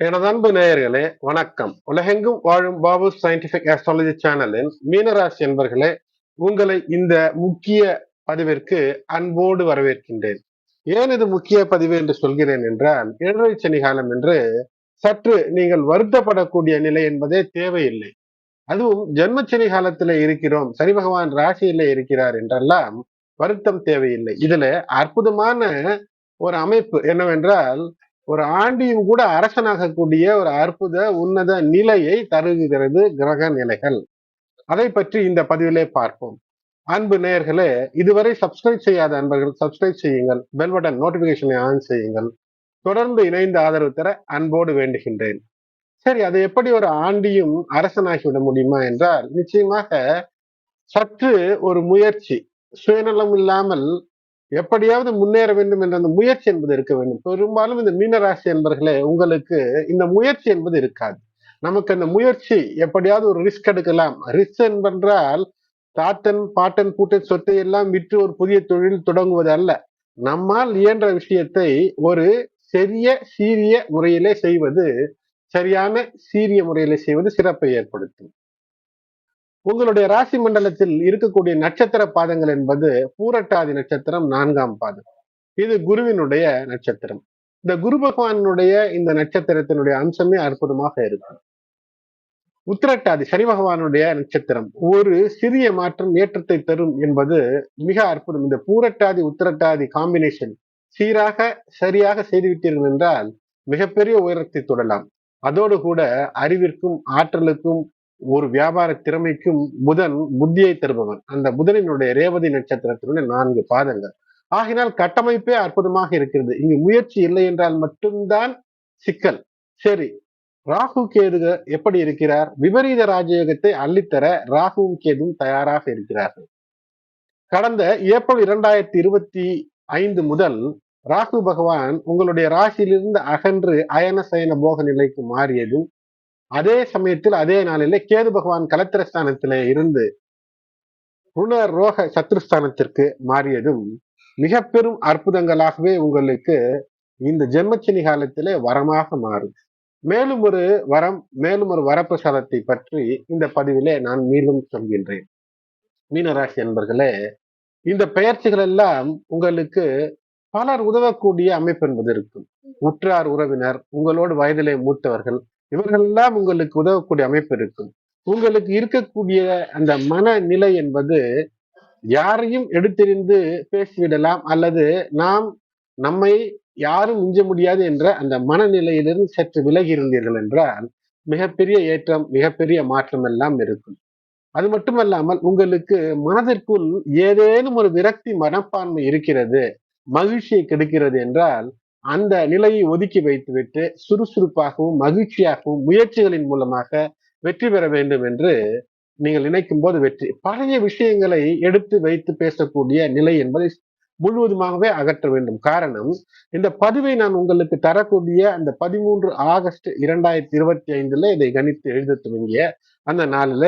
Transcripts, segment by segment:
எனது அன்பு நேயர்களே வணக்கம். உலகெங்கும் வாழும் பாபு சயின்டிபிக் ஆஸ்ட்ராலஜி சேனலின் மீனராசி என்பர்களே உங்களை இந்த முக்கிய பதிவிற்கு அன்போடு வரவேற்கின்றேன். ஏன் இது முக்கிய பதிவு என்று சொல்கிறேன் என்றால் ஏழரை சனி காலம் என்று சற்று நீங்கள் வருத்தப்படக்கூடிய நிலை என்பதே தேவையில்லை. அதுவும் ஜென்மச்சனி காலத்துல இருக்கிறோம் சனி பகவான் ராசியில இருக்கிறார் என்றெல்லாம் வருத்தம் தேவையில்லை. இதுல அற்புதமான ஒரு அமைப்பு என்னவென்றால் ஒரு ஆண்டியும் கூட அரசனாகக்கூடிய ஒரு அற்புத உன்னத நிலையை தருகிறது கிரக நிலைகள். அதை பற்றி இந்த பதிவிலே பார்ப்போம். அன்பு நேயர்களே இதுவரை சப்ஸ்கிரைப் செய்யாத அன்பர்கள் சப்ஸ்கிரைப் செய்யுங்கள். பெல் பட்டன் நோட்டிபிகேஷனை ஆன் செய்யுங்கள். தொடர்ந்து இணைந்து ஆதரவு தர அன்போடு வேண்டுகின்றேன். சரி அதை எப்படி ஒரு ஆண்டியும் அரசனாகிவிட முடியுமா என்றால் நிச்சயமாக சற்று ஒரு முயற்சி. சுயநலம் இல்லாமல் எப்படியாவது முன்னேற வேண்டும் என்ற அந்த முயற்சி என்பது இருக்க வேண்டும். பெரும்பாலும் இந்த மீனராசி என்பர்களே உங்களுக்கு இந்த முயற்சி என்பது இருக்காது. நமக்கு அந்த முயற்சி எப்படியாவது ஒரு ரிஸ்க் எடுக்கலாம். ரிஸ்க் என்பென்றால் தாத்தன் பாட்டன் கூட்டன் சொத்தை எல்லாம் விற்று ஒரு புதிய தொழில் தொடங்குவது அல்ல. நம்மால் இயன்ற விஷயத்தை ஒரு சிறிய சீரிய முறையிலே செய்வது சரியான சீரிய முறையிலே செய்வது சிறப்பை ஏற்படுத்தும். உங்களுடைய ராசி மண்டலத்தில் இருக்கக்கூடிய நட்சத்திர பாதங்கள் என்பது பூரட்டாதி நட்சத்திரம் நான்காம் பாதம். இது குருவினுடைய நட்சத்திரம். இந்த குரு பகவானுடைய இந்த நட்சத்திரத்தினுடைய அம்சமே அற்புதமாக இருக்கும். உத்திரட்டாதி சனி பகவானுடைய நட்சத்திரம். ஒரு சிறிய மாற்றம் ஏற்றத்தை தரும் என்பது மிக அற்புதம். இந்த பூரட்டாதி உத்திரட்டாதி காம்பினேஷன் சீராக சரியாக செய்துவிட்டீர்கள் என்றால் மிகப்பெரிய உயரத்தை தொடலாம். அதோடு கூட அறிவிற்கும் ஆற்றலுக்கும் ஒரு வியாபார திறமைக்கும் புதன் புத்தியை தருபவன். அந்த புதனினுடைய ரேவதி நட்சத்திரத்தினுடைய நான்கு பாதங்கள். ஆகினால் கட்டமைப்பே அற்புதமாக இருக்கிறது. இங்கு முயற்சி இல்லை என்றால் மட்டும்தான் சிக்கல். சரி ராகு கேது எப்படி இருக்கிறார்? விபரீத ராஜயோகத்தை அள்ளித்தர ராகுவும் கேதுவும் தயாராக இருக்கிறார்கள். கடந்த ஏப்ரல் இரண்டாயிரத்தி இருபத்தி ஐந்து முதல் ராகு பகவான் உங்களுடைய ராசியிலிருந்து அகன்று அயன சயன போக நிலைக்கு மாறியதும் அதே சமயத்தில் அதே நாளிலே கேது பகவான் கலத்திரஸ்தானத்திலே இருந்து புனர் ரோக சத்ருஸ்தானத்திற்கு மாறியதும் மிக பெரும் அற்புதங்களாகவே உங்களுக்கு இந்த ஜென்மச்சனி காலத்திலே வரமாக மாறும். மேலும் ஒரு வரம் மேலும் ஒரு வரப்பிரசாதத்தை பற்றி இந்த பதிவிலே நான் மீண்டும் சொல்கின்றேன். மீனராசி என்பர்களே இந்த பெயர்ச்சிகள் எல்லாம் உங்களுக்கு பலர் உதவக்கூடிய அமைப்பு என்பது இருக்கும். உற்றார் உறவினர் உங்களோடு வயதிலே மூத்தவர்கள் இவர்களெல்லாம் உங்களுக்கு உதவக்கூடிய அமைப்பு இருக்கும். உங்களுக்கு இருக்கக்கூடிய அந்த மனநிலை என்பது யாரையும் எடுத்தெறிந்து பேசிவிடலாம் அல்லது நாம் நம்மை யாரும் மிஞ்ச முடியாது என்ற அந்த மனநிலையிலிருந்து சற்று விலகி இருந்தீர்கள் என்றால் மிகப்பெரிய ஏற்றம் மிகப்பெரிய மாற்றம் எல்லாம் இருக்கும். அது மட்டுமல்லாமல் உங்களுக்கு மனதிற்குள் ஏதேனும் ஒரு விரக்தி மனப்பான்மை இருக்கிறது மகிழ்ச்சியை கெடுக்கிறது என்றால் அந்த நிலையை ஒதுக்கி வைத்துவிட்டு சுறுசுறுப்பாகவும் மகிழ்ச்சியாகவும் முயற்சிகளின் மூலமாக வெற்றி பெற வேண்டும் என்று நீங்கள் நினைக்கும் போது வெற்றி. பழைய விஷயங்களை எடுத்து வைத்து பேசக்கூடிய நிலை என்பதை முழுவதுமாகவே அகற்ற வேண்டும். காரணம் இந்த பதிவை நான் உங்களுக்கு தரக்கூடிய அந்த பதிமூன்று ஆகஸ்ட் இரண்டாயிரத்தி இருபத்தி ஐந்துல இதை கணித்து எழுத துவங்கிய அந்த நாளில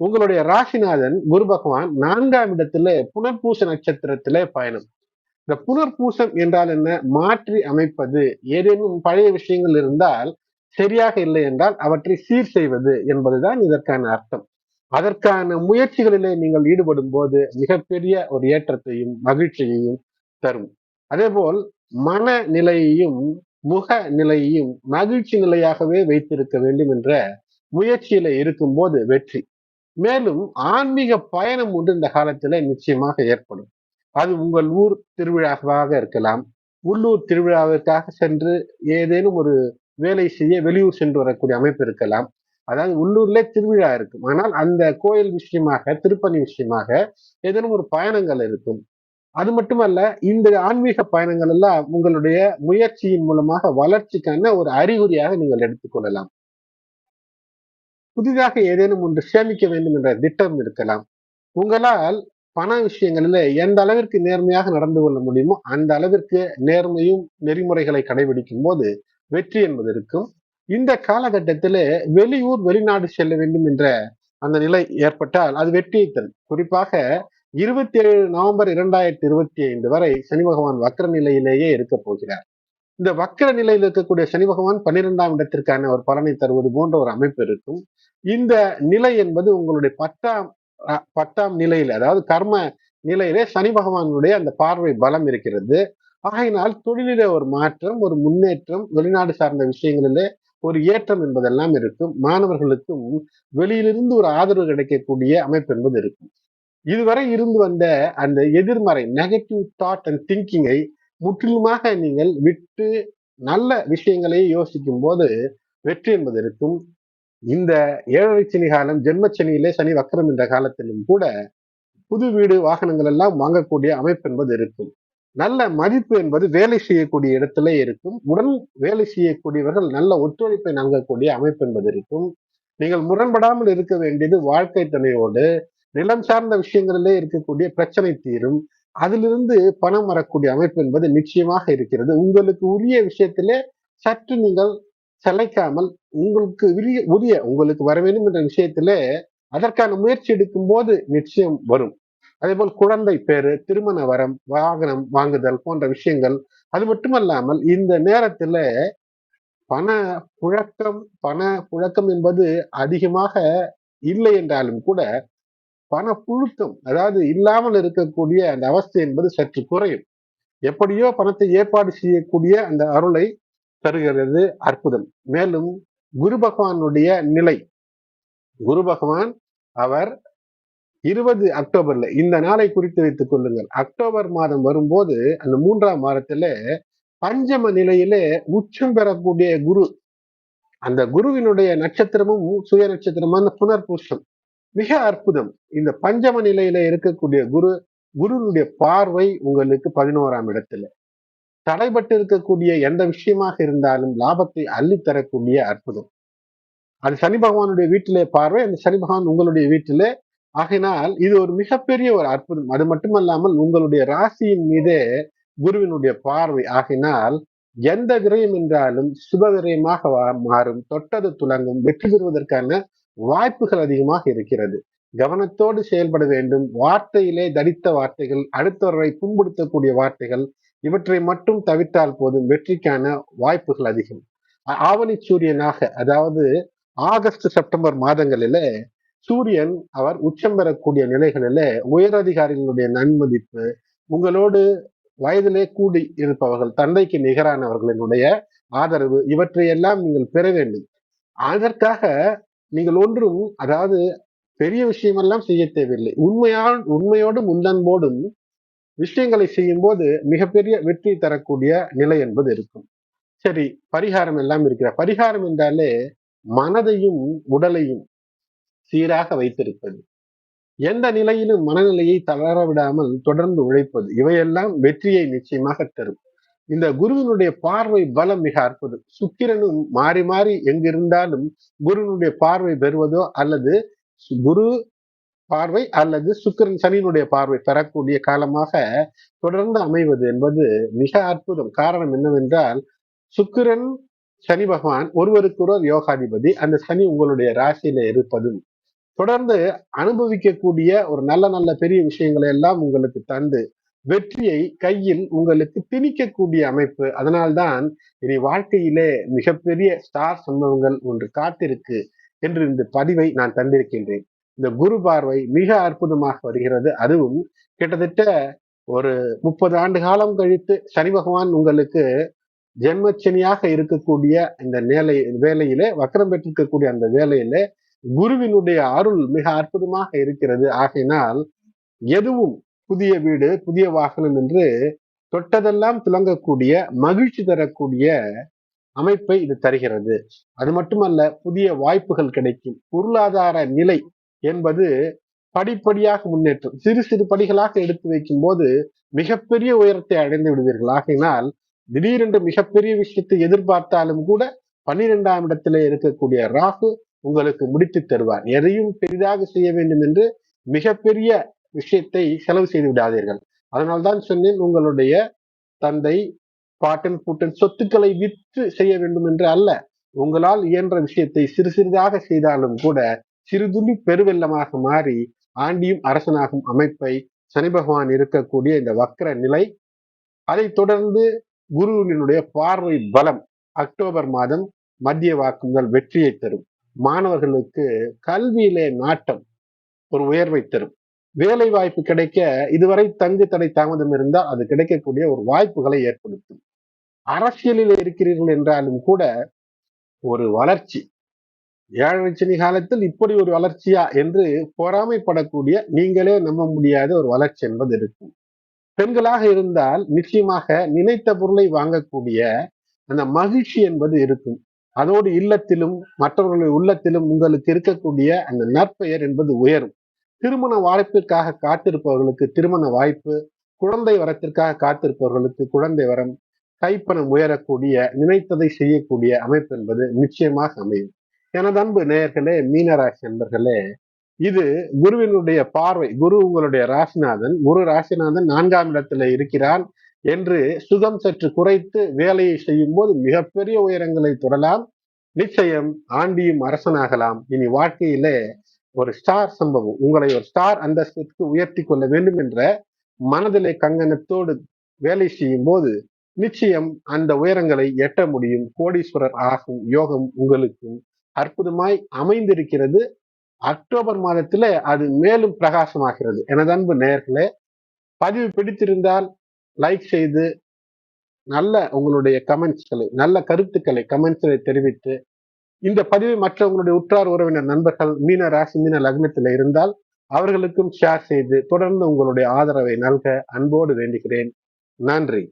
உங்களுடைய ராசிநாதன் குரு பகவான் நான்காம் இடத்துல புனர்பூச நட்சத்திரத்திலே பயணம். இந்த புனர்பூசம் என்றால் என்ன? மாற்றி அமைப்பது. ஏதேனும் பழைய விஷயங்கள் இருந்தால் சரியாக இல்லை என்றால் அவற்றை சீர் செய்வது என்பதுதான் இதற்கான அர்த்தம். அதற்கான முயற்சிகளிலே நீங்கள் ஈடுபடும் போது மிகப்பெரிய ஒரு ஏற்றத்தையும் மகிழ்ச்சியையும் தரும். அதே போல் மன நிலையையும் முக நிலையையும் மகிழ்ச்சி நிலையாகவே வைத்திருக்க வேண்டும் என்ற முயற்சியில இருக்கும் போது வெற்றி. மேலும் ஆன்மீக பயணம் ஒன்று இந்த காலத்துல நிச்சயமாக ஏற்படும். அது உங்கள் ஊர் திருவிழாவாக இருக்கலாம். உள்ளூர் திருவிழாவிற்காக சென்று ஏதேனும் ஒரு வேலை செய்ய வெளியூர் சென்று வரக்கூடிய அமைப்பு இருக்கலாம். அதாவது உள்ளூர்ல திருவிழா இருக்கும். ஆனால் அந்த கோயில் விஷயமாக திருப்பணி விஷயமாக ஏதேனும் ஒரு பயணங்கள் இருக்கும். அது மட்டுமல்ல இந்த ஆன்மீக பயணங்கள் எல்லாம் உங்களுடைய முயற்சியின் மூலமாக வளர்ச்சிக்கான ஒரு அறிகுறியாக நீங்கள் எடுத்துக்கொள்ளலாம் புதிதாக ஏதேனும் ஒன்று சேமிக்க வேண்டும் என்ற திட்டம் இருக்கலாம். உங்களால் பண விஷயங்களில் எந்த அளவிற்கு நேர்மையாக நடந்து கொள்ள முடியுமோ அந்த அளவிற்கு நேர்மையும் நெறிமுறைகளை கடைபிடிக்கும் போது வெற்றி என்பது இருக்கும். இந்த காலகட்டத்தில் வெளியூர் வெளிநாடு செல்ல வேண்டும் என்ற அந்த நிலை ஏற்பட்டால் அது வெற்றியை தரும். குறிப்பாக இருபத்தி ஏழு நவம்பர் இரண்டாயிரத்தி இருபத்தி ஐந்து வரை சனி பகவான் வக்கர நிலையிலேயே இருக்க போகிறார். இந்த வக்கர நிலையில் இருக்கக்கூடிய சனி பகவான் பன்னிரெண்டாம் இடத்திற்கான ஒரு பலனை தருவது போன்ற ஒரு அமைப்பு இருக்கும். இந்த நிலை என்பது உங்களுடைய பத்தாம் பத்தாம் நிலையில அதாவது கர்ம நிலையிலே சனி பகவானுடைய அந்த பார்வை பலம் இருக்கிறது. ஆகையினால் தொழிலிலே ஒரு மாற்றம் ஒரு முன்னேற்றம் வெளிநாடு சார்ந்த விஷயங்களிலே ஒரு ஏற்றம் என்பதெல்லாம் இருக்கும். மாணவர்களுக்கும் வெளியிலிருந்து ஒரு ஆதரவு கிடைக்கக்கூடிய அமைப்பு என்பது இருக்கும். இதுவரை இருந்து வந்த அந்த எதிர்மறை நெகட்டிவ் தாட் அண்ட் திங்கிங்கை முற்றிலுமாக நீங்கள் விட்டு நல்ல விஷயங்களை யோசிக்கும் போது வெற்றி என்பது இருக்கும். இந்த ஏழரை சனி காலம் ஜென்மச்சனியிலே சனி வக்கரம் என்ற காலத்திலும் கூட புது வீடு வாகனங்கள் எல்லாம் வாங்கக்கூடிய அமைப்பு என்பது இருக்கும். நல்ல மதிப்பு என்பது வேலை செய்யக்கூடிய இடத்துல இருக்கும். உடன் வேலை செய்யக்கூடியவர்கள் நல்ல ஒத்துழைப்பை நல்கக்கூடிய அமைப்பு என்பது இருக்கும். நீங்கள் முரண்படாமல் இருக்க வேண்டியது வாழ்க்கை துணையோடு நிலம் சார்ந்த விஷயங்களிலே இருக்கக்கூடிய பிரச்சனை தீரும். அதிலிருந்து பணம் வரக்கூடிய அமைப்பு என்பது நிச்சயமாக இருக்கிறது. உங்களுக்கு உரிய விஷயத்திலே சற்று நீங்கள் சளைக்காமல் உங்களுக்கு உரிய உரிய உங்களுக்கு வர வேண்டும் என்ற விஷயத்திலே அதற்கான முயற்சி எடுக்கும் போது நிச்சயம் வரும். அதே போல் குழந்தை பேரு திருமண வரம் வாகனம் வாங்குதல் போன்ற விஷயங்கள் அது மட்டுமல்லாமல் இந்த நேரத்துல பண புழக்கம் பண புழக்கம் என்பது அதிகமாக இல்லை என்றாலும் கூட பண புழுக்கம் அதாவது இல்லாமல் இருக்கக்கூடிய அந்த அவஸ்தை என்பது சற்று குறையும். எப்படியோ பணத்தை ஏற்பாடு செய்யக்கூடிய அந்த அருளை தருகிறது அற்புதம். மேலும் குரு பகவானுடைய நிலை. குரு பகவான் அவர் இருபது அக்டோபர்ல இந்த நாளை குறித்து வைத்துக் கொள்ளுங்கள். அக்டோபர் மாதம் வரும்போது அந்த மூன்றாம் மாதத்துல பஞ்சம நிலையிலே உச்சம் பெறக்கூடிய குரு. அந்த குருவினுடைய நட்சத்திரமும் சுய நட்சத்திரமான புனர்பூஷம் மிக அற்புதம். இந்த பஞ்சம நிலையில இருக்கக்கூடிய குரு குருனுடைய பார்வை உங்களுக்கு பதினோராம் இடத்துல. தடைபட்டு இருக்கக்கூடிய எந்த விஷயமாக இருந்தாலும் லாபத்தை அள்ளித்தரக்கூடிய அற்புதம். அது சனி பகவானுடைய வீட்டிலே பார்வை அந்த சனி பகவான் உங்களுடைய வீட்டிலே. ஆகினால் இது ஒரு மிகப்பெரிய ஒரு அற்புதம். அது மட்டுமல்லாமல் உங்களுடைய ராசியின் மீதே குருவினுடைய பார்வை. ஆகினால் எந்த விரயம் என்றாலும் சுப விரயமாக மாறும். தொட்டது துலங்கும். வெற்றி பெறுவதற்கான வாய்ப்புகள் அதிகமாக இருக்கிறது. கவனத்தோடு செயல்பட வேண்டும். வார்த்தையிலே தடித்த வார்த்தைகள் அடுத்தவரை புண்படுத்தக்கூடிய வார்த்தைகள் இவற்றை மட்டும் தவிர்த்தால் போதும் வெற்றிக்கான வாய்ப்புகள் அதிகம். ஆவணி சூரியனாக அதாவது ஆகஸ்ட் செப்டம்பர் மாதங்களில சூரியன் அவர் உச்சம் பெறக்கூடிய நிலைகளில உயரதிகாரிகளுடைய நன்மதிப்பு உங்களோடு வயதிலே கூடி இருப்பவர்கள் தந்தைக்கு நிகரானவர்களினுடைய ஆதரவு இவற்றையெல்லாம் நீங்கள் பெற வேண்டும். அதற்காக நீங்கள் ஒன்றும் அதாவது பெரிய விஷயமெல்லாம் செய்ய தேவையில்லை. உண்மையால் உண்மையோடும் உண்டன்போடும் விஷயங்களை செய்யும் போது மிகப்பெரிய வெற்றி தரக்கூடிய நிலை என்பது இருக்கும். சரி பரிகாரம் எல்லாம் இருக்கிற பரிகாரம் என்றாலே மனதையும் உடலையும் சீராக வைத்திருப்பது. எந்த நிலையிலும் மனநிலையை தளர விடாமல் தொடர்ந்து உழைப்பது இவையெல்லாம் வெற்றியை நிச்சயமாக தரும். இந்த குருவினுடைய பார்வை பலம் மிக அற்புதம். சுக்கிரனும் மாறி மாறி எங்கிருந்தாலும் குருவினுடைய பார்வை பெறுவதோ அல்லது குரு பார்வை அல்லது சுக்கிரன் சனியினுடைய பார்வை பெறக்கூடிய காலமாக தொடர்ந்து அமைவது என்பது மிக அற்புதம். காரணம் என்னவென்றால் சுக்கிரன் சனி பகவான் ஒருவருக்கொருவர் யோகாதிபதி அந்த சனி உங்களுடைய ராசியில இருப்பதும். தொடர்ந்து அனுபவிக்கக்கூடிய ஒரு நல்ல நல்ல பெரிய விஷயங்களை எல்லாம் உங்களுக்கு தந்து வெற்றியை கையில் உங்களுக்கு திணிக்கக்கூடிய அமைப்பு. அதனால்தான் இனி வாழ்க்கையிலே மிகப்பெரிய ஸ்டார் சம்பவங்கள் ஒன்று காத்திருக்கு என்று இந்த பதிவை நான் தந்திருக்கின்றேன். இந்த குரு பார்வை மிக அற்புதமாக வருகிறது. அதுவும் கிட்டத்தட்ட ஒரு முப்பது ஆண்டு காலம் கழித்து சனி பகவான் உங்களுக்கு ஜென்மச்சனியாக இருக்கக்கூடிய இந்த நேலை வேலையிலே வக்கரம் பெற்றிருக்கக்கூடிய அந்த வேலையில குருவினுடைய அருள் மிக அற்புதமாக இருக்கிறது. ஆகையினால் எதுவும் புதிய வீடு புதிய வாகனம் என்று தொட்டதெல்லாம் துலங்கக்கூடிய மகிழ்ச்சி தரக்கூடிய அமைப்பை இது தருகிறது. அது மட்டுமல்ல புதிய வாய்ப்புகள் கிடைக்கும். பொருளாதார நிலை என்பது படிப்படியாக முன்னேற்றம். சிறு சிறு படிகளாக எடுத்து வைக்கும் போது மிகப்பெரிய உயரத்தை அடைந்து விடுவீர்கள். ஆகையினால் திடீரென்று மிகப்பெரிய விஷயத்தை எதிர்பார்த்தாலும் கூட பன்னிரெண்டாம் இடத்திலே இருக்கக்கூடிய ராகு உங்களுக்கு முடித்து தருவார். எதையும் பெரிதாக செய்ய வேண்டும் என்று மிகப்பெரிய விஷயத்தை செலவு செய்து விடாதீர்கள். அதனால்தான் சொன்னேன் உங்களுடைய தந்தை பாட்டன் பூட்டன் சொத்துக்களை விற்று செய்ய வேண்டும் என்று அல்ல. உங்களால் இயன்ற விஷயத்தை சிறு சிறிதாக செய்தாலும் கூட சிறுதுளி பெருவெள்ளமாக மாறி ஆண்டியும் அரசனாகும் அமைப்பை சனி பகவான் இருக்கக்கூடிய இந்த வக்கர நிலை. அதை தொடர்ந்து குருவினுடைய பார்வை பலம் அக்டோபர் மாதம் மத்திய வாக்குதல் வெற்றியை தரும். மாணவர்களுக்கு கல்வியிலே நாட்டம் ஒரு உயர்வை தரும். வேலை வாய்ப்பு கிடைக்க இதுவரை தங்கு தடை தாமதம் இருந்தால் அது கிடைக்கக்கூடிய ஒரு வாய்ப்புகளை ஏற்படுத்தும். அரசியலில் இருக்கிறீர்கள் என்றாலும் கூட ஒரு வளர்ச்சி ஏழரை சனி காலத்தில் இப்படி ஒரு வளர்ச்சியா என்று பொறாமைப்படக்கூடிய நீங்களே நம்ப முடியாத ஒரு வளர்ச்சி என்பது இருக்கும். பெண்களாக இருந்தால் நிச்சயமாக நினைத்த பொருளை வாங்கக்கூடிய அந்த மகிழ்ச்சி என்பது இருக்கும். அதோடு இல்லத்திலும் மற்றவர்களுடைய உள்ளத்திலும் உங்களுக்கு இருக்கக்கூடிய அந்த நற்பெயர் என்பது உயரும். திருமண வாய்ப்பிற்காக காத்திருப்பவர்களுக்கு திருமண வாய்ப்பு குழந்தை வரத்திற்காக காத்திருப்பவர்களுக்கு குழந்தை வரம் கைப்பணம் உயரக்கூடிய நினைத்ததை செய்யக்கூடிய அமைப்பு என்பது நிச்சயமாக அமையும். எனது அன்பு நேயர்களே மீனராசி நண்பர்களே இது குருவினுடைய பார்வை. குரு உங்களுடைய ராசிநாதன். குரு ராசிநாதன் நான்காம் இடத்துல இருக்கிறான் என்று சுகம் சற்று குறைத்து வேலையை செய்யும் போது மிகப்பெரிய உயரங்களை தொடலாம். நிச்சயம் ஆண்டியும் அரசனாகலாம். இனி வாழ்க்கையிலே ஒரு ஸ்டார் சம்பவம். உங்களை ஒரு ஸ்டார் அந்தஸ்திற்கு உயர்த்தி கொள்ள வேண்டும் என்ற மனதிலே கங்கணத்தோடு வேலை செய்யும் போது நிச்சயம் அந்த உயரங்களை எட்ட முடியும். கோடீஸ்வரர் ஆகும் யோகம் உங்களுக்கும் அற்புதமாய் அமைந்திருக்கிறது. அக்டோபர் மாதத்துல அது மேலும் பிரகாசமாகிறது. எனது அன்பு நேர்களே பதிவு பிடித்திருந்தால் லைக் செய்து நல்ல உங்களுடைய கமெண்ட்ஸ்களை நல்ல கருத்துக்களை கமெண்ட்ஸ்களை தெரிவித்து இந்த பதிவை மற்றவங்களுடைய உற்றார் உறவினர் நண்பர்கள் மீன ராசி மீன லக்னத்தில் இருந்தால் அவர்களுக்கும் ஷேர் செய்து தொடர்ந்து உங்களுடைய ஆதரவை நல்க அன்போடு வேண்டுகிறேன். நன்றி.